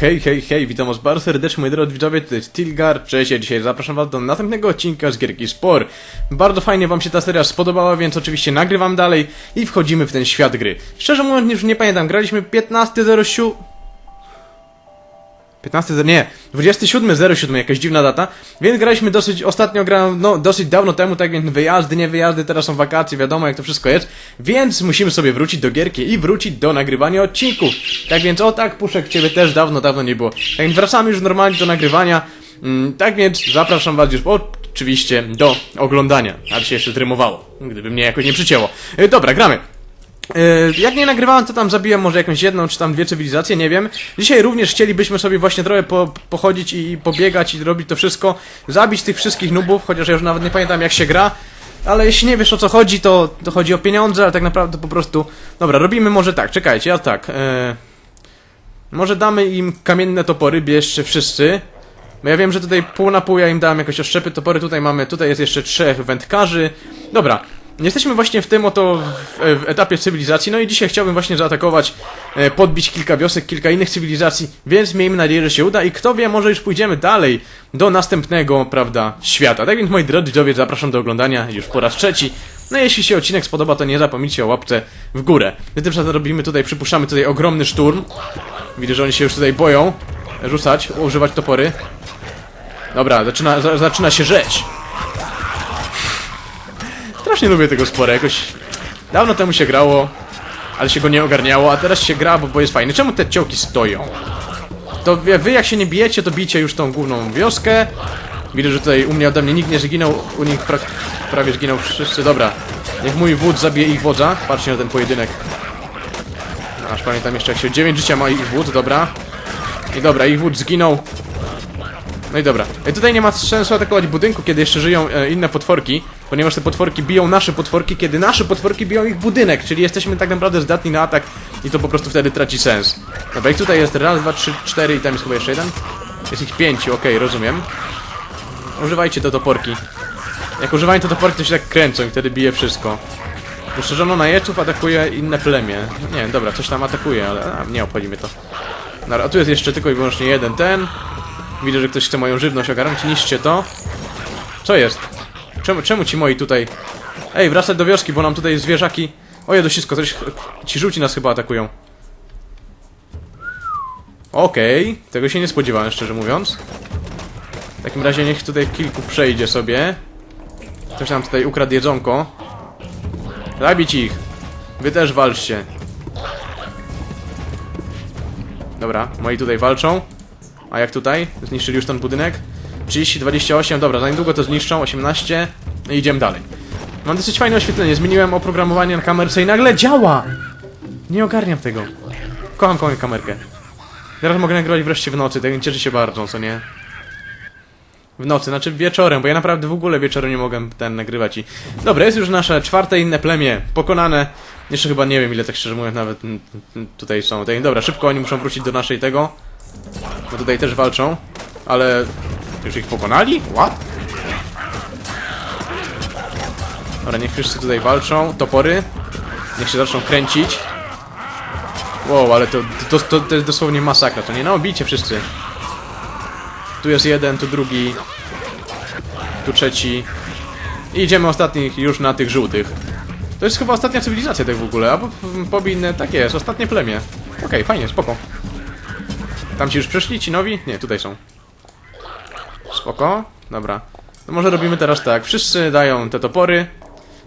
Hej, hej, hej, witam was bardzo serdecznie, moi drodzy widzowie, to jest Tilgar, cześć, ja dzisiaj zapraszam was do następnego odcinka z Gierki Spor. Bardzo fajnie wam się ta seria spodobała, więc oczywiście nagrywam dalej i wchodzimy w ten świat gry. Szczerze mówiąc, już nie pamiętam, graliśmy 15.07... 15, nie, 27.07, jakaś dziwna data, więc graliśmy dosyć, ostatnio grałem, no, dosyć dawno temu, tak więc wyjazdy, nie wyjazdy, teraz są wakacje, wiadomo jak to wszystko jest, więc musimy sobie wrócić do gierki i wrócić do nagrywania odcinków. Tak więc, o tak, Puszek, ciebie też dawno, dawno nie było. Tak więc wracamy już normalnie do nagrywania, mm, tak więc zapraszam was już oczywiście do oglądania, ale się jeszcze zrymowało, gdyby mnie jakoś nie przycięło. E, dobra, gramy. Yy, Jak nie nagrywałem, to tam zabiłem może jakąś jedną czy tam dwie cywilizacje, nie wiem. Dzisiaj również chcielibyśmy sobie właśnie trochę po, pochodzić i pobiegać i robić to wszystko. Zabić tych wszystkich nubów, chociaż ja już nawet nie pamiętam jak się gra. Ale jeśli nie wiesz o co chodzi, to, to chodzi o pieniądze, ale tak naprawdę po prostu... Dobra, robimy może tak, czekajcie, ja tak. Yy... Może damy im kamienne topory, bierzcie wszyscy. Bo ja wiem, że tutaj pół na pół ja im dałem jakoś oszczepy topory, tutaj mamy, tutaj jest jeszcze trzech wędkarzy. Dobra, jesteśmy właśnie w tym oto w, etapie cywilizacji, no i dzisiaj chciałbym właśnie zaatakować, e, podbić kilka wiosek, kilka innych cywilizacji, więc miejmy nadzieję, że się uda i kto wie, może już pójdziemy dalej do następnego, prawda, świata. Tak więc moi drodzy widzowie, zapraszam do oglądania już po raz trzeci. No jeśli się odcinek spodoba, to nie zapomnijcie o łapce w górę. Tymczasem robimy tutaj, przypuszczamy tutaj ogromny szturm. Widzę, że oni się już tutaj boją rzucać, używać topory. Dobra, zaczyna, za, zaczyna się rzeź. Strasznie lubię tego spora, jakoś dawno temu się grało, ale się go nie ogarniało, a teraz się gra, bo, bo jest fajny. Czemu te ciołki stoją? To wy jak się nie bijecie, to bijcie już tą główną wioskę. Widzę, że tutaj u mnie ode mnie nikt nie zginął, u nich pra prawie zginął wszyscy. Dobra, niech mój wódz zabije ich wodza. Patrzcie na ten pojedynek. No, Aż pamiętam jeszcze jak się 9 życia ma ich wódz, dobra. I dobra, ich wódz zginął. No i dobra. E, Tutaj nie ma sensu atakować budynku, kiedy jeszcze żyją e, inne potworki, ponieważ te potworki biją nasze potworki, kiedy nasze potworki biją ich budynek, czyli jesteśmy tak naprawdę zdatni na atak i to po prostu wtedy traci sens. Dobra, ich tutaj jest raz, dwa, trzy, cztery i tam jest chyba jeszcze jeden. Jest ich pięciu, okej, rozumiem. Używajcie te toporki. Jak używają te toporki, to się tak kręcą i wtedy bije wszystko. Poszerzono najeców atakuje inne plemię. Nie, dobra, coś tam atakuje, ale a, nie obchodzi mnie to. Dobra, a tu jest jeszcze tylko i wyłącznie jeden ten. Widzę, że ktoś chce moją żywność ogarnąć. Niszcie to. Co jest? Czemu, czemu ci moi tutaj... Ej, wracać do wioski, bo nam tutaj zwierzaki... Oje, dosisko, coś... Ci żółci nas chyba atakują. Okej, tego się nie spodziewałem, szczerze mówiąc. W takim razie niech tutaj kilku przejdzie sobie. Ktoś nam tutaj ukradł jedzonko. Zabić ich. Wy też walczcie. Dobra, moi tutaj walczą. A jak tutaj? Zniszczyli już ten budynek? 30, 28, dobra, za niedługo to zniszczą, 18 i idziemy dalej. Mam dosyć fajne oświetlenie, zmieniłem oprogramowanie na kamerce i nagle działa! Nie ogarniam tego. Kocham kocham kamerkę. Teraz mogę nagrywać wreszcie w nocy, tak cieszę się bardzo, co nie? W nocy, znaczy wieczorem, bo ja naprawdę w ogóle wieczorem nie mogę ten nagrywać i... Dobra, jest już nasze czwarte inne plemię pokonane. Jeszcze chyba nie wiem ile tak szczerze mówiąc nawet tutaj są. Dobra, szybko oni muszą wrócić do naszej tego. Bo tutaj też walczą, ale już ich pokonali? What? Dobra, niech wszyscy tutaj walczą. Topory. Niech się zaczną kręcić. Wow, ale to, to, to, to jest dosłownie masakra, to nie? No, bijcie wszyscy. Tu jest jeden, tu drugi. Tu trzeci. I idziemy ostatnich już na tych żółtych. To jest chyba ostatnia cywilizacja tak w ogóle, albo pobinne, tak jest, ostatnie plemię. Okej, fajnie, spoko. Tam ci już przeszli, ci nowi? Nie, tutaj są. Spoko, dobra. No może robimy teraz tak, wszyscy dają te topory.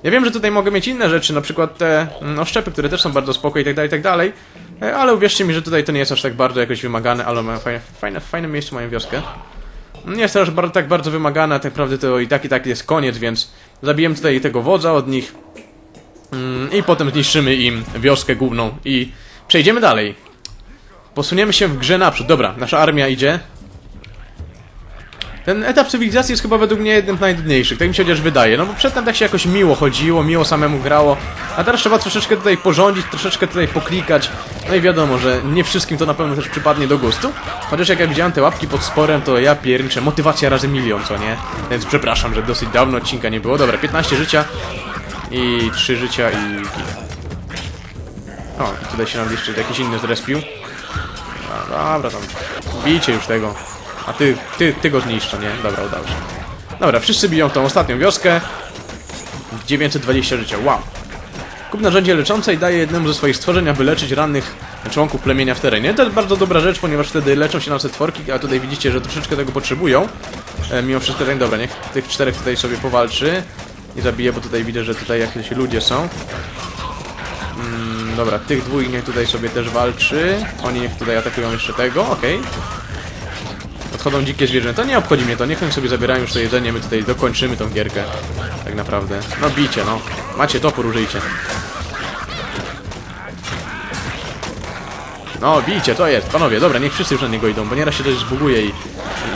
Ja wiem, że tutaj mogę mieć inne rzeczy, na przykład te mm, oszczepy, które też są bardzo spoko i tak dalej, i tak dalej. E, Ale uwierzcie mi, że tutaj to nie jest aż tak bardzo jakoś wymagane, ale mają fajne, fajne, fajne miejsce mają wioskę. Nie jest to aż bardzo, tak bardzo wymagane, a tak naprawdę to i tak i tak jest koniec, więc zabijemy tutaj tego wodza od nich. Mm, I potem zniszczymy im wioskę główną i przejdziemy dalej. Posuniemy się w grze naprzód. Dobra, nasza armia idzie. Ten etap cywilizacji jest chyba według mnie jednym z najtrudniejszych, tak mi się chociaż wydaje. No bo przedtem tak się jakoś miło chodziło, miło samemu grało, a teraz trzeba troszeczkę tutaj porządzić, troszeczkę tutaj poklikać. No i wiadomo, że nie wszystkim to na pewno też przypadnie do gustu. Chociaż jak ja widziałem te łapki pod sporem, to ja pierniczę, motywacja razy milion, co nie? Więc przepraszam, że dosyć dawno odcinka nie było. Dobra, 15 życia i 3 życia i git. O, tutaj się nam jeszcze jakiś inny zrespił. A, dobra, tam. Bijcie już tego. A ty, ty, ty go zniszcz, nie? Dobra, udało się. Dobra, wszyscy biją tą ostatnią wioskę. 920 życia, wow. Kup narzędzie leczące i daje jednemu ze swoich stworzeń, aby leczyć rannych członków plemienia w terenie. To jest bardzo dobra rzecz, ponieważ wtedy leczą się nasze tworki, a tutaj widzicie, że troszeczkę tego potrzebują. E, mimo wszystko, tak dobra, niech tych czterech tutaj sobie powalczy i zabije, bo tutaj widzę, że tutaj jakieś ludzie są. Mm, dobra, tych dwóch niech tutaj sobie też walczy. Oni niech tutaj atakują jeszcze tego, okej. Odchodzą dzikie zwierzę. To nie obchodzi mnie to, niech oni sobie zabierają już to jedzenie, my tutaj dokończymy tą gierkę. Tak naprawdę. No bicie, no. Macie topór, użyjcie. No, bijcie, to jest, panowie, dobra, niech wszyscy już na niego idą, bo nieraz się też zbuguje i,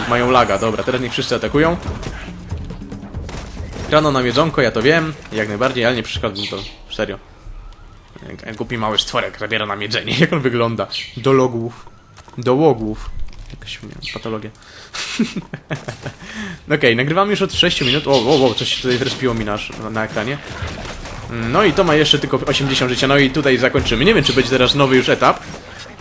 mają laga, dobra, teraz niech wszyscy atakują. Krano nam jedzonko, ja to wiem, jak najbardziej, ale nie przeszkadza mi to, serio. Głupi mały stworek zabiera nam jedzenie, jak on wygląda. Do logów. Do łogów. Jakaś patologia. Okej, nagrywamy już od 6 minut. O, o, o, coś tutaj zrespiło mi na, na ekranie. No i to ma jeszcze tylko 80 życia, no i tutaj zakończymy. Nie wiem, czy będzie teraz nowy już etap,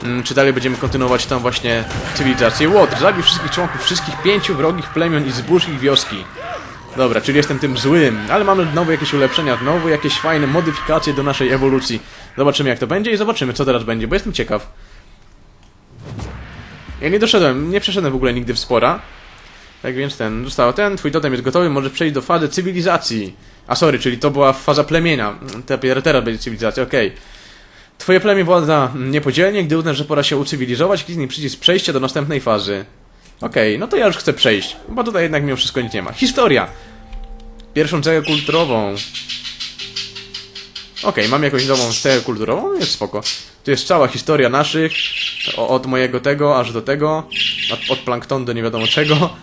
mm, czy dalej będziemy kontynuować tam właśnie cywilizację. Łotr zabił wszystkich członków wszystkich pięciu wrogich plemion i zbóż ich wioski. Dobra, czyli jestem tym złym, ale mamy nowe jakieś ulepszenia, znowu jakieś fajne modyfikacje do naszej ewolucji. Zobaczymy jak to będzie i zobaczymy co teraz będzie, bo jestem ciekaw. Ja nie doszedłem, nie przeszedłem w ogóle nigdy w spora. Tak więc ten, został ten, twój totem jest gotowy, możesz przejść do fazy cywilizacji. A sorry, czyli to była faza plemienia. Te- Teraz będzie cywilizacja, okej. Twoje plemię władza niepodzielnie, gdy uznasz, że pora się ucywilizować, kliknij przycisk przejścia do następnej fazy. Okej, no to ja już chcę przejść, bo tutaj jednak mimo wszystko nic nie ma. Historia! Pierwszą cechę kulturową. Okej, mam jakąś nową cechę kulturową, jest spoko. Tu jest cała historia naszych, od mojego tego aż do tego, od, planktonu do nie wiadomo czego.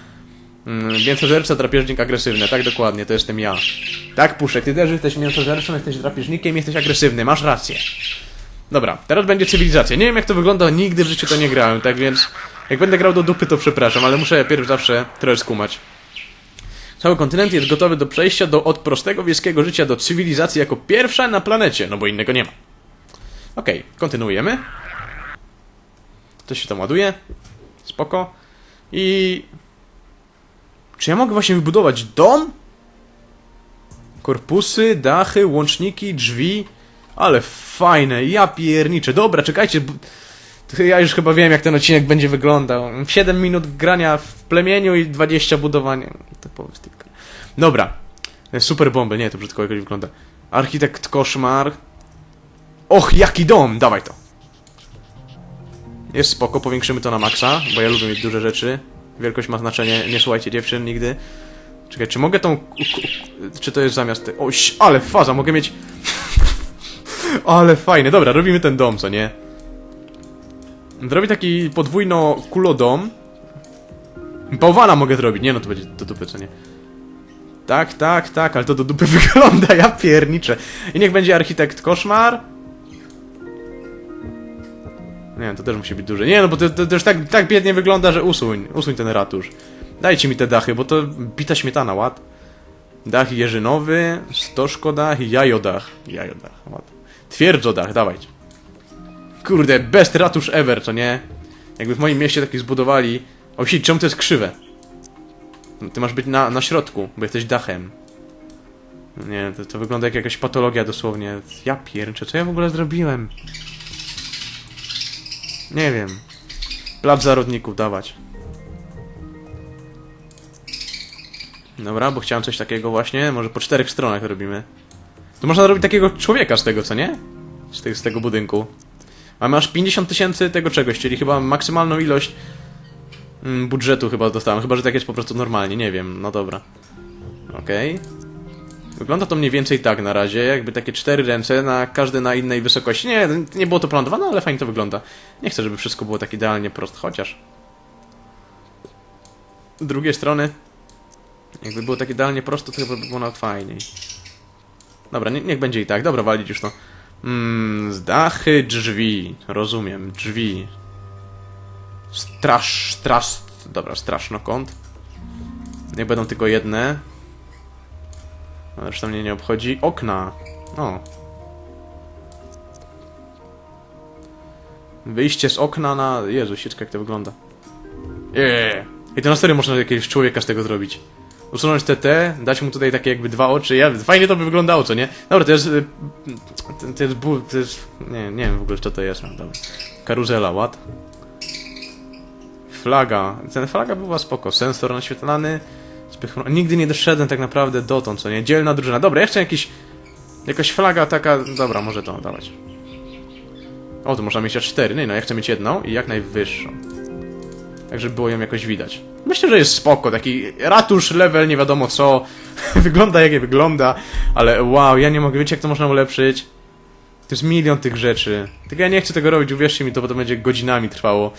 Mm, mięsożerca, drapieżnik agresywny, tak dokładnie, to jestem ja. Tak, Puszek, ty też jesteś mięsożercą, jesteś drapieżnikiem, jesteś agresywny, masz rację. Dobra, teraz będzie cywilizacja. Nie wiem jak to wygląda, nigdy w życiu to nie grałem, tak więc jak będę grał do dupy to przepraszam, ale muszę pierw zawsze trochę skumać. Cały kontynent jest gotowy do przejścia do, od prostego wiejskiego życia do cywilizacji jako pierwsza na planecie, no bo innego nie ma. Okej, kontynuujemy. To się tam ładuje. Spoko. I... Czy ja mogę właśnie wybudować dom? Korpusy, dachy, łączniki, drzwi. Ale fajne, ja pierniczę. Dobra, czekajcie. Ja już chyba wiem, jak ten odcinek będzie wyglądał. 7 minut grania w plemieniu i 20 budowania. Dobra. Super bomby, nie, to brzydko jakoś wygląda. Architekt koszmar. Och, jaki dom! Dawaj to. Jest spoko, powiększymy to na maksa, bo ja lubię mieć duże rzeczy. Wielkość ma znaczenie, nie słuchajcie dziewczyn nigdy. Czekaj, czy mogę tą... Czy to jest zamiast... Oś, ale faza, mogę mieć... ale fajny, dobra, robimy ten dom, co nie? Zrobię taki podwójno kulodom. Bałwana mogę zrobić, nie no to będzie do dupy, co nie? Tak, tak, tak, ale to do dupy wygląda, ja pierniczę. I niech będzie architekt koszmar. Nie, to też musi być duże. Nie, no bo to, to, to już tak, tak biednie wygląda, że usuń, usuń ten ratusz. Dajcie mi te dachy, bo to bita śmietana, ład. Dach jeżynowy, stożkodach i jajodach. Jajodach, ład. Twierdzodach, dawajcie. Kurde, best ratusz ever, co nie? Jakby w moim mieście taki zbudowali... O czemu to jest krzywe? No, Ty masz być na, na środku, bo jesteś dachem. Nie, to, to wygląda jak jakaś patologia dosłownie. Ja pierczę, co ja w ogóle zrobiłem? Nie wiem. Plac zarodników dawać. Dobra, bo chciałem coś takiego właśnie. Może po czterech stronach robimy. To można robić takiego człowieka z tego, co nie? Z, te, z tego budynku. Mamy aż 50 tysięcy tego czegoś, czyli chyba maksymalną ilość budżetu chyba dostałem. Chyba, że tak jest po prostu normalnie, nie wiem. No dobra. Okej. Wygląda to mniej więcej tak na razie, jakby takie cztery ręce, na każdy na innej wysokości. Nie, nie było to planowane, ale fajnie to wygląda. Nie chcę, żeby wszystko było tak idealnie prosto, chociaż. Z drugiej strony, jakby było tak idealnie prosto, to chyba by było nawet fajniej. Dobra, nie, niech będzie i tak. Dobra, walić już to. Mm, z dachy, drzwi. Rozumiem, drzwi. Straż, straż. Dobra, strasznokąt. Niech będą tylko jedne. Zresztą mnie nie obchodzi. Okna. O. Wyjście z okna na... Jezu, sieczka jak to wygląda. Eee. I to na serio można jakiegoś człowieka z tego zrobić. Usunąć TT, dać mu tutaj takie jakby dwa oczy, ja, fajnie to by wyglądało, co nie? Dobra, to jest... y, To, to jest... To jest... Nie, nie wiem w ogóle co to jest, no dobra. Karuzela, what? Flaga. Ten flaga była spoko. Sensor naświetlany. Spychro... Nigdy nie doszedłem tak naprawdę dotąd, co nie? Dzielna drużyna. Dobra, jeszcze jakiś... Jakaś flaga taka... Dobra, może to dawać. O, tu można mieć aż cztery. No, i no, ja chcę mieć jedną i jak najwyższą. Tak, żeby było ją jakoś widać. Myślę, że jest spoko. Taki ratusz, level, nie wiadomo co. wygląda jak wygląda. Ale wow, ja nie mogę. Wiecie, jak to można ulepszyć? To jest milion tych rzeczy. Tylko ja nie chcę tego robić, uwierzcie mi to, bo to będzie godzinami trwało.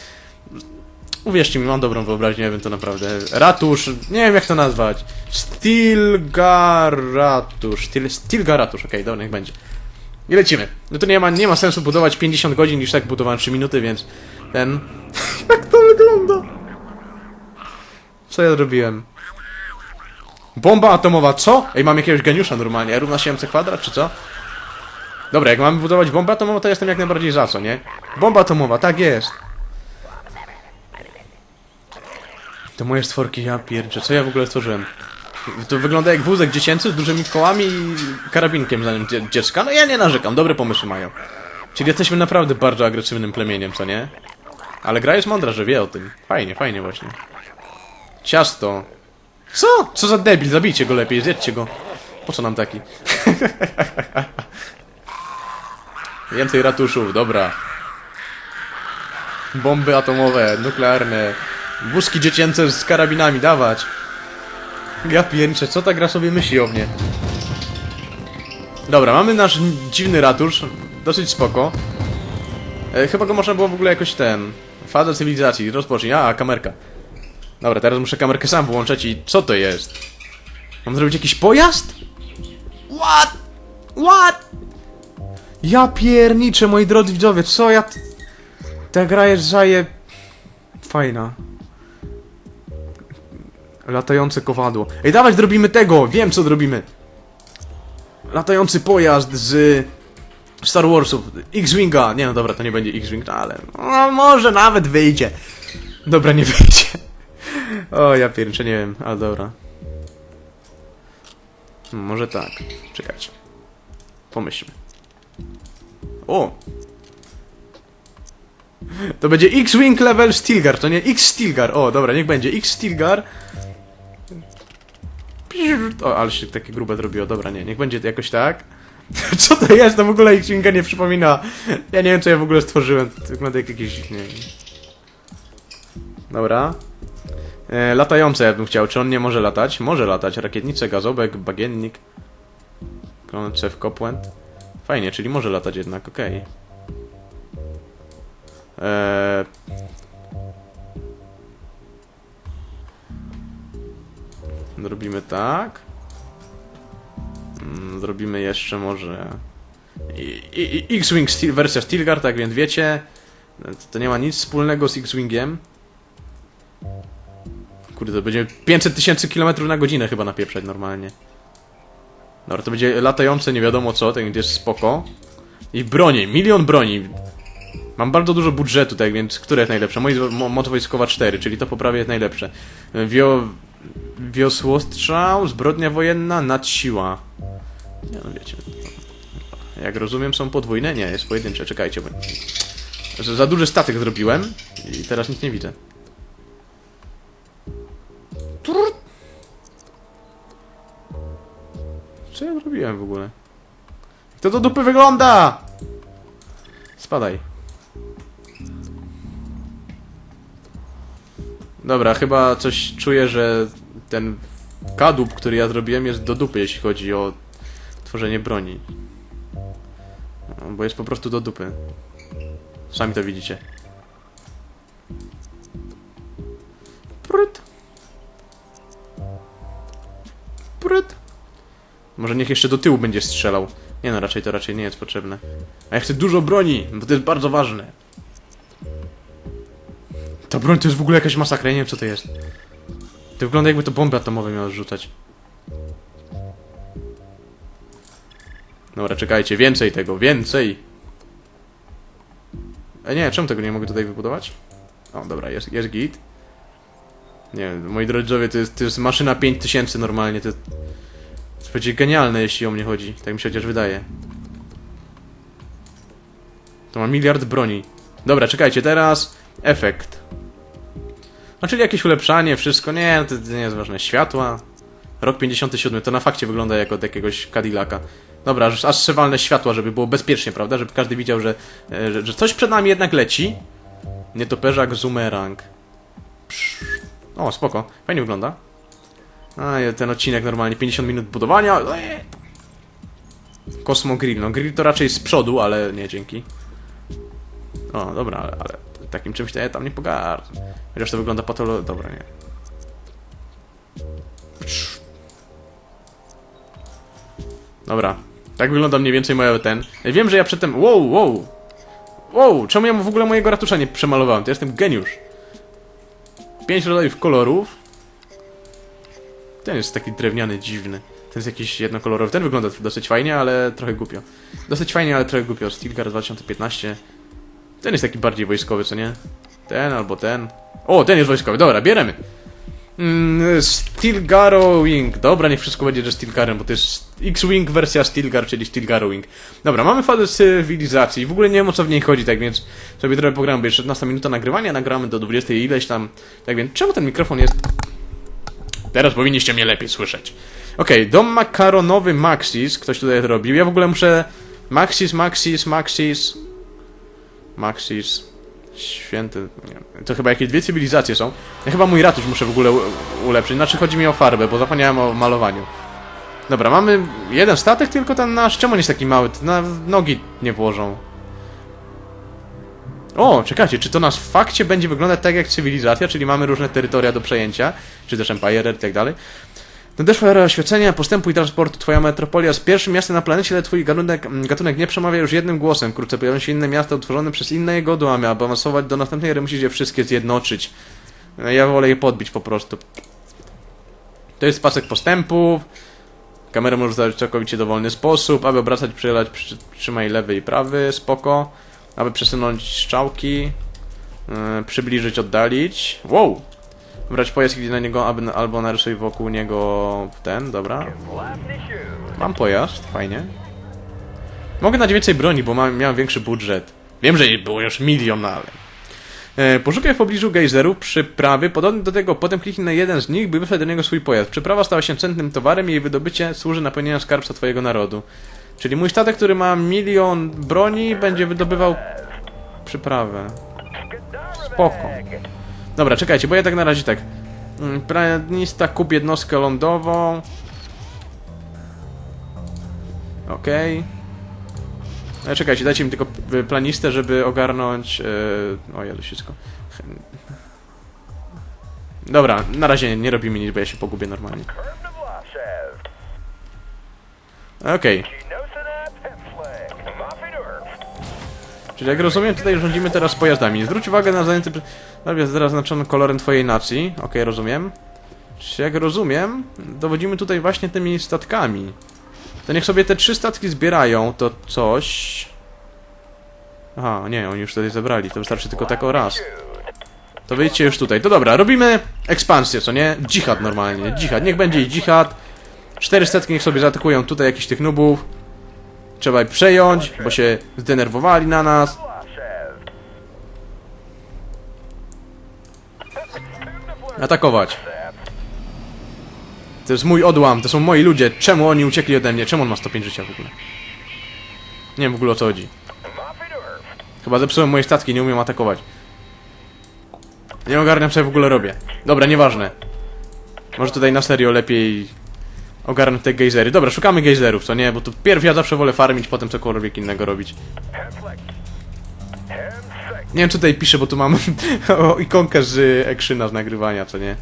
Uwierzcie mi, mam dobrą wyobraźnię, wiem to naprawdę. Ratusz, nie wiem jak to nazwać. Stilgaratusz. Stil, Stilgaratusz, okej, dobra, niech będzie. I lecimy. No to nie ma, nie ma sensu budować 50 godzin, niż tak budowałem 3 minuty, więc ten... jak to wygląda? Co ja zrobiłem? Bomba atomowa, co? Ej, mam jakiegoś geniusza normalnie. Równa się MC kwadrat, czy co? Dobra, jak mamy budować bombę atomową, to jestem jak najbardziej za, co, nie? Bomba atomowa, tak jest. To moje stworki, ja pierdzie, co ja w ogóle stworzyłem? To wygląda jak wózek dziecięcy z dużymi kołami i karabinkiem za nim dzie dziecka. No ja nie narzekam, dobre pomysły mają. Czyli jesteśmy naprawdę bardzo agresywnym plemieniem, co nie? Ale gra jest mądra, że wie o tym. Fajnie, fajnie właśnie. Ciasto. Co? Co za debil, zabijcie go lepiej, zjedźcie go. Po co nam taki? Więcej ratuszów, dobra. Bomby atomowe, nuklearne. Wózki dziecięce z karabinami, dawać. Ja pięczę, co ta gra sobie myśli o mnie? Dobra, mamy nasz dziwny ratusz, dosyć spoko. E, chyba go można było w ogóle jakoś ten... Faza cywilizacji, rozpocznij. A, kamerka. Dobra, teraz muszę kamerkę sam włączać i co to jest? Mam zrobić jakiś pojazd? What? What? Ja pierniczę, moi drodzy widzowie, co ja... Ta gra jest zaje... Fajna. Latające kowadło. Ej, dawać, zrobimy tego! Wiem, co zrobimy! Latający pojazd z... Star Warsów. X-Winga. Nie no dobra, to nie będzie X-Wing, no, ale... No, może nawet wyjdzie. Dobra, nie wyjdzie. O, ja pierniczę, nie wiem, ale dobra. Hmm, Może tak. Czekajcie. Pomyślmy. O! To będzie X-Wing level Stilgar, to nie X-Stilgar. O, dobra, niech będzie X-Stilgar. O, ale się takie grube zrobiło. Dobra, nie, niech będzie jakoś tak. Co to jest? To w ogóle X-Winga nie przypomina. Ja nie wiem, co ja w ogóle stworzyłem. To wygląda jak jakiś... Nie wiem. Dobra. E, latające ja bym chciał. Czy on nie może latać? Może latać. Rakietnice, gazobek, bagiennik. Kloncew, kopłęt. Fajnie, czyli może latać jednak, okej. Eee... Zrobimy tak. Mm, Zrobimy jeszcze może... X-Wing wersja Steelguard, tak więc wiecie. To nie ma nic wspólnego z X-Wingiem. Kurde, to będzie 500 tysięcy kilometrów na godzinę chyba napieprzać normalnie. Dobra, to będzie latające nie wiadomo co, tak więc jest spoko. I broni, milion broni. Mam bardzo dużo budżetu, tak więc które jest najlepsze? Moi, mo, moc wojskowa 4, czyli to poprawia jest najlepsze. Wio, wiosłostrzał, zbrodnia wojenna, nadsiła. Nie no wiecie. Jak rozumiem są podwójne? Nie, jest pojedyncze, czekajcie. Bo... Że Za duży statek zrobiłem i teraz nic nie widzę. Co ja zrobiłem w ogóle? Jak to dupy wygląda? Spadaj. Dobra, chyba coś czuję, że ten kadłub, który ja zrobiłem jest do dupy, jeśli chodzi o tworzenie broni. No, Bo jest po prostu do dupy. Sami to widzicie. Prut. Prut. Może niech jeszcze do tyłu będzie strzelał. Nie no, raczej to raczej nie jest potrzebne. A ja chcę dużo broni, bo to jest bardzo ważne. Ta broń to jest w ogóle jakaś masakra, ja nie wiem co to jest. To wygląda jakby to bomby atomowe miało rzucać. Dobra, czekajcie, więcej tego, więcej! E, nie, czemu tego nie mogę tutaj wybudować? O, dobra, jest, jest git. Nie, moi drodzy, to jest, to jest maszyna 5000 normalnie, to jest... Będzie genialne, jeśli o mnie chodzi. Tak mi się chociaż wydaje. To ma miliard broni. Dobra, czekajcie, teraz efekt. No, czyli jakieś ulepszanie, wszystko. Nie, to, nie jest ważne. Światła. Rok 57, to na fakcie wygląda jak od jakiegoś Cadillaca. Dobra, aż, aż światła, żeby było bezpiecznie, prawda? Żeby każdy widział, że, e, że, że coś przed nami jednak leci. Nietoperzak Zumerang. Psz. O, spoko. Fajnie wygląda. A, ten odcinek normalnie 50 minut budowania. Eee. Cosmo Grill. No, grill to raczej z przodu, ale nie dzięki. O, dobra, ale, ale takim czymś to ja tam nie pogardzę. Chociaż to wygląda patolo... Dobra, nie. Dobra. Tak wygląda mniej więcej moja ten. Ja wiem, że ja przedtem... Wow, wow! Wow, czemu ja w ogóle mojego ratusza nie przemalowałem? To jestem geniusz. Pięć rodzajów kolorów. Ten jest taki drewniany, dziwny. Ten jest jakiś jednokolorowy. Ten wygląda dosyć fajnie, ale trochę głupio. Dosyć fajnie, ale trochę głupio. Stilgar 2015. Ten jest taki bardziej wojskowy, co nie? Ten albo ten. O, ten jest wojskowy. Dobra, bieremy. Mm, Stilgaro Wing. Dobra, niech wszystko będzie, że Stilgarem, bo to jest X-Wing wersja Stilgar, czyli Stilgaro Wing. Dobra, mamy fazę cywilizacji. W ogóle nie wiem o co w niej chodzi, tak więc sobie trochę pogramy, bo jeszcze 15 minuta nagrywania, nagramy do 20 i ileś tam. Tak więc, czemu ten mikrofon jest... Teraz powinniście mnie lepiej słyszeć. Okej, dom makaronowy Maxis. Ktoś tutaj robił. Ja w ogóle muszę... Maxis, Maxis, Maxis... Maxis... Święty... Nie. To chyba jakieś dwie cywilizacje są. Ja chyba mój ratusz muszę w ogóle ulepszyć. Znaczy chodzi mi o farbę, bo zapomniałem o malowaniu. Dobra, mamy jeden statek, tylko ten nasz. Czemu on jest taki mały? Na nogi nie włożą. O, czekajcie, czy to nas w fakcie będzie wyglądać tak jak cywilizacja, czyli mamy różne terytoria do przejęcia, czy też Empire i tak dalej. Nadeszła era oświecenia, postępu i transportu. Twoja metropolia jest pierwszym miastem na planecie, ale twój gatunek, gatunek nie przemawia już jednym głosem. Wkrótce pojawią się inne miasta utworzone przez inne jego domy, aby awansować do następnej ery musisz je wszystkie zjednoczyć. Ja wolę je podbić po prostu. To jest pasek postępów. Kamerę możesz ustawić w całkowicie dowolny sposób. Aby obracać, przylać, przy, trzymaj lewy i prawy, spoko. Aby przesunąć strzałki. Yy, przybliżyć, oddalić. Wow! Brać pojazd gdzie na niego, aby, albo narysuj wokół niego ten, dobra. Mam pojazd, fajnie. Mogę dać więcej broni, bo mam, miałem większy budżet. Wiem, że było już milion, ale... E, poszukaj w pobliżu gejzeru przyprawy, podobnie do tego, potem kliknij na jeden z nich, by wysłać do niego swój pojazd. Przyprawa stała się cennym towarem i jej wydobycie służy na pełnienie skarbca twojego narodu. Czyli mój statek, który ma milion broni, będzie wydobywał przyprawę. Spoko. Dobra, czekajcie, bo ja tak na razie tak. Mm, Planista, kup jednostkę lądową. Okej. Okay. Czekajcie, dajcie mi tylko y, planistę, żeby ogarnąć... Yy... O, jadę wszystko. Dobra, na razie nie robimy nic, bo ja się pogubię normalnie. Okej. Czyli jak rozumiem, tutaj rządzimy teraz pojazdami. Zwróć uwagę na zajęty... Jest teraz zaznaczony kolorem twojej nacji. Okej, rozumiem. Czyli jak rozumiem, dowodzimy tutaj właśnie tymi statkami. To niech sobie te trzy statki zbierają, to coś... Aha, nie, oni już tutaj zebrali, to wystarczy tylko tak o raz. To wyjdźcie już tutaj. To dobra, robimy ekspansję, co nie? Dżihad normalnie, dżihad. Niech będzie dżihad. Cztery statki niech sobie zaatakują tutaj jakichś tych nubów. Trzeba ich przejąć, bo się zdenerwowali na nas. Atakować. To jest mój odłam, to są moi ludzie. Czemu oni uciekli ode mnie? Czemu on ma 105 życia w ogóle? Nie wiem w ogóle o co chodzi. Chyba zepsułem moje statki, nie umiem atakować. Nie ogarniam co ja w ogóle robię. Dobra, nieważne. Może tutaj na serio lepiej ogarnąć te gejzery. Dobra, szukamy gejzerów, co nie? Bo tu pierw ja zawsze wolę farmić, potem cokolwiek innego robić. Nie wiem, czy tutaj piszę, bo tu mam o, ikonkę z Actiona z nagrywania, co nie?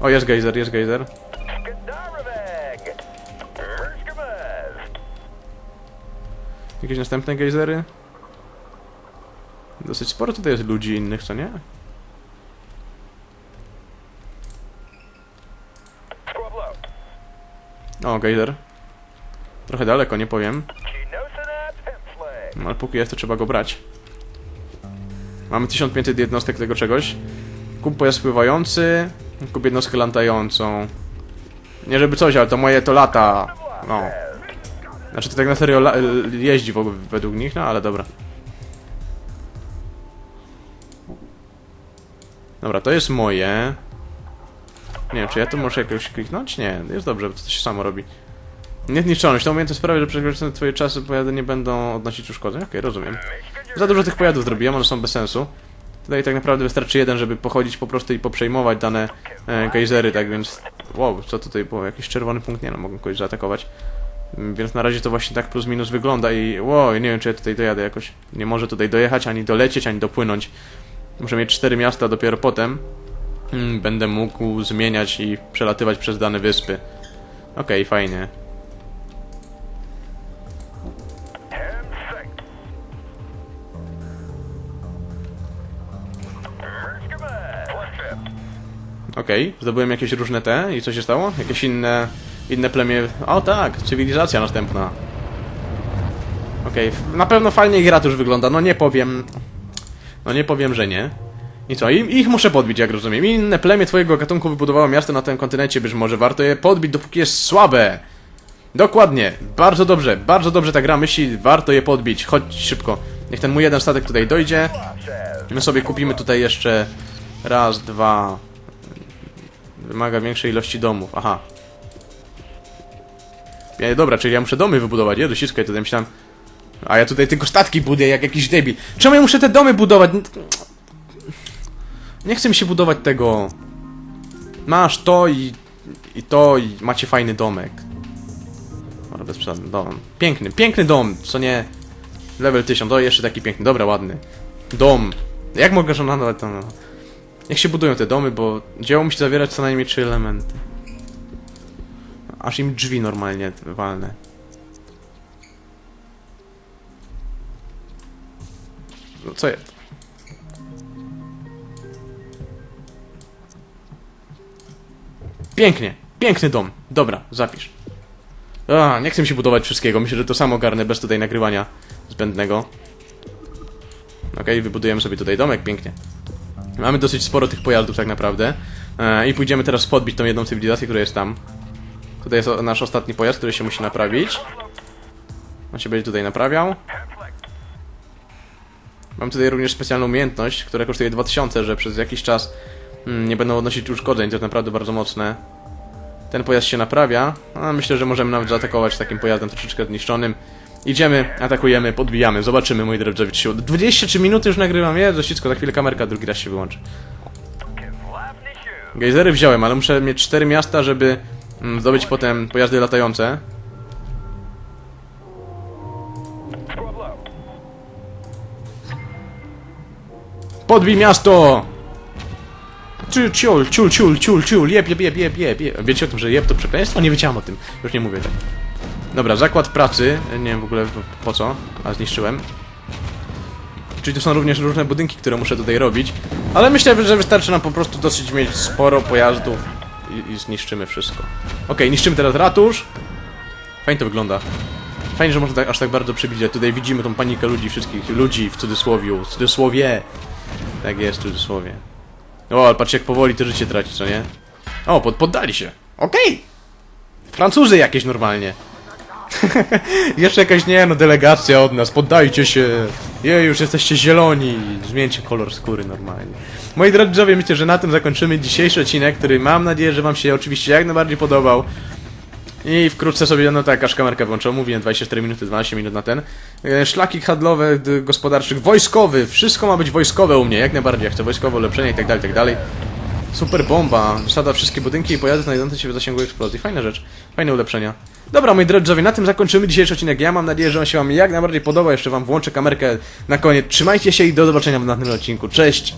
O, jest gejzer, jest gejzer. Jakieś następne gejzery? Dosyć sporo tutaj jest ludzi innych, co nie? O, gejzer. Trochę daleko, nie powiem. No, ale póki jest, to trzeba go brać. Mamy 1500 jednostek tego czegoś. Kup pojazd pływający. Kup jednostkę latającą. Nie żeby coś, ale to moje to lata. No. Znaczy to tak na serio la- jeździ według nich, no ale dobra. Dobra, to jest moje. Nie wiem, czy ja tu muszę jakoś kliknąć? Nie, jest dobrze, bo to się samo robi. Niezniszczalność. To umiejętność sprawia, że przekroczone twoje czasy pojazdy nie będą odnosić uszkodzeń. Okej, rozumiem. Za dużo tych pojazdów zrobiłem, one są bez sensu. Tutaj tak naprawdę wystarczy jeden, żeby pochodzić po prostu i poprzejmować dane e, gejzery, tak więc... Wow, co tutaj było? Jakiś czerwony punkt? Nie no, mogę kogoś zaatakować. Mm, Więc na razie to właśnie tak plus minus wygląda i wow, nie wiem czy ja tutaj dojadę jakoś. Nie może tutaj dojechać, ani dolecieć, ani dopłynąć. Muszę mieć cztery miasta, dopiero potem będę mógł zmieniać i przelatywać przez dane wyspy. Okej, fajnie. Okej, zdobyłem jakieś różne te i co się stało? Jakieś inne, inne plemię... O tak, cywilizacja następna. Okej, f- na pewno fajnie Gratusz wygląda, no nie powiem... No nie powiem, że nie. I co, I, ich muszę podbić, jak rozumiem. Inne plemię twojego gatunku wybudowało miasto na tym kontynencie, być może warto je podbić, dopóki jest słabe. Dokładnie, bardzo dobrze, bardzo dobrze ta gra myśli, warto je podbić. Chodź szybko, niech ten mój jeden statek tutaj dojdzie. My sobie kupimy tutaj jeszcze raz, dwa... Wymaga większej ilości domów, aha. Ja, dobra, czyli ja muszę domy wybudować, nie? Dosiskaj, tutaj myślałem... A ja tutaj tylko statki buduję, jak jakiś debil. Czemu ja muszę te domy budować? Nie chce mi się budować tego. Masz to i, i to i macie fajny domek. Dobra, bez przesady, dom. Piękny, piękny dom, co nie... Level 1000, o jeszcze taki piękny, dobra, ładny. Dom. Jak mogę że nadać to? No. Niech się budują te domy, bo dzieło musi zawierać co najmniej trzy elementy. Aż im drzwi normalnie walne. No co jest? Pięknie, piękny dom. Dobra, zapisz. A, nie chcę się budować wszystkiego. Myślę, że to samo garnę bez tutaj nagrywania zbędnego. Okej, wybudujemy sobie tutaj domek, pięknie. Mamy dosyć sporo tych pojazdów tak naprawdę. E, I pójdziemy teraz podbić tą jedną cywilizację, która jest tam. Tutaj jest nasz ostatni pojazd, który się musi naprawić. On się będzie tutaj naprawiał. Mam tutaj również specjalną umiejętność, która kosztuje 2000, że przez jakiś czas mm, nie będą odnosić uszkodzeń, to jest naprawdę bardzo mocne. Ten pojazd się naprawia, a myślę, że możemy nawet zaatakować takim pojazdem troszeczkę zniszczonym. Idziemy, atakujemy, podbijamy, zobaczymy, mój drodzy, się uda. 23 minuty już nagrywam, jest dość za chwilę kamerka drugi raz się wyłączy. Gejzery wziąłem, ale muszę mieć 4 miasta, żeby mm, zdobyć potem pojazdy latające. Podbij miasto! Ciul, ciul, ciul, ciul, ciul, ciul, jeb, jeb, jeb, jeb, jeb. Wiecie o tym, że jeb to przekleństwo? Nie wiedziałem o tym. Już nie mówię. Dobra, zakład pracy. Nie wiem w ogóle po- co, a zniszczyłem. Czyli to są również różne budynki, które muszę tutaj robić. Ale myślę, że wystarczy nam po prostu dosyć mieć sporo pojazdów i, i zniszczymy wszystko. Okej, niszczymy teraz ratusz. Fajnie to wygląda. Fajnie, że można tak, aż tak bardzo przybliżać. Tutaj widzimy tą panikę ludzi, wszystkich ludzi w cudzysłowie, w cudzysłowie. Tak jest, w cudzysłowie. O, ale patrzcie jak powoli to życie traci, co nie? O, pod, poddali się. Okej! Francuzy jakieś normalnie. Jeszcze jakaś, nie no, delegacja od nas, poddajcie się. Jej, już jesteście zieloni. Zmieńcie kolor skóry normalnie. Moi drodzy widzowie, myślę, że na tym zakończymy dzisiejszy odcinek, który mam nadzieję, że wam się oczywiście jak najbardziej podobał. I wkrótce sobie, no tak, aż kamerkę włączę, mówiłem 24 minuty, 12 minut na ten. E, Szlaki handlowe, gospodarczych, wojskowy, wszystko ma być wojskowe u mnie, jak najbardziej, ja chcę wojskowe ulepszenie i tak dalej, tak dalej. Super bomba, wsada wszystkie budynki i pojazdy znajdujące się w zasięgu eksplozji, fajna rzecz, fajne ulepszenia. Dobra, moi drodzy, na tym zakończymy dzisiejszy odcinek, ja mam nadzieję, że on się wam jak najbardziej podoba, jeszcze wam włączę kamerkę na koniec, trzymajcie się i do zobaczenia w następnym odcinku, cześć!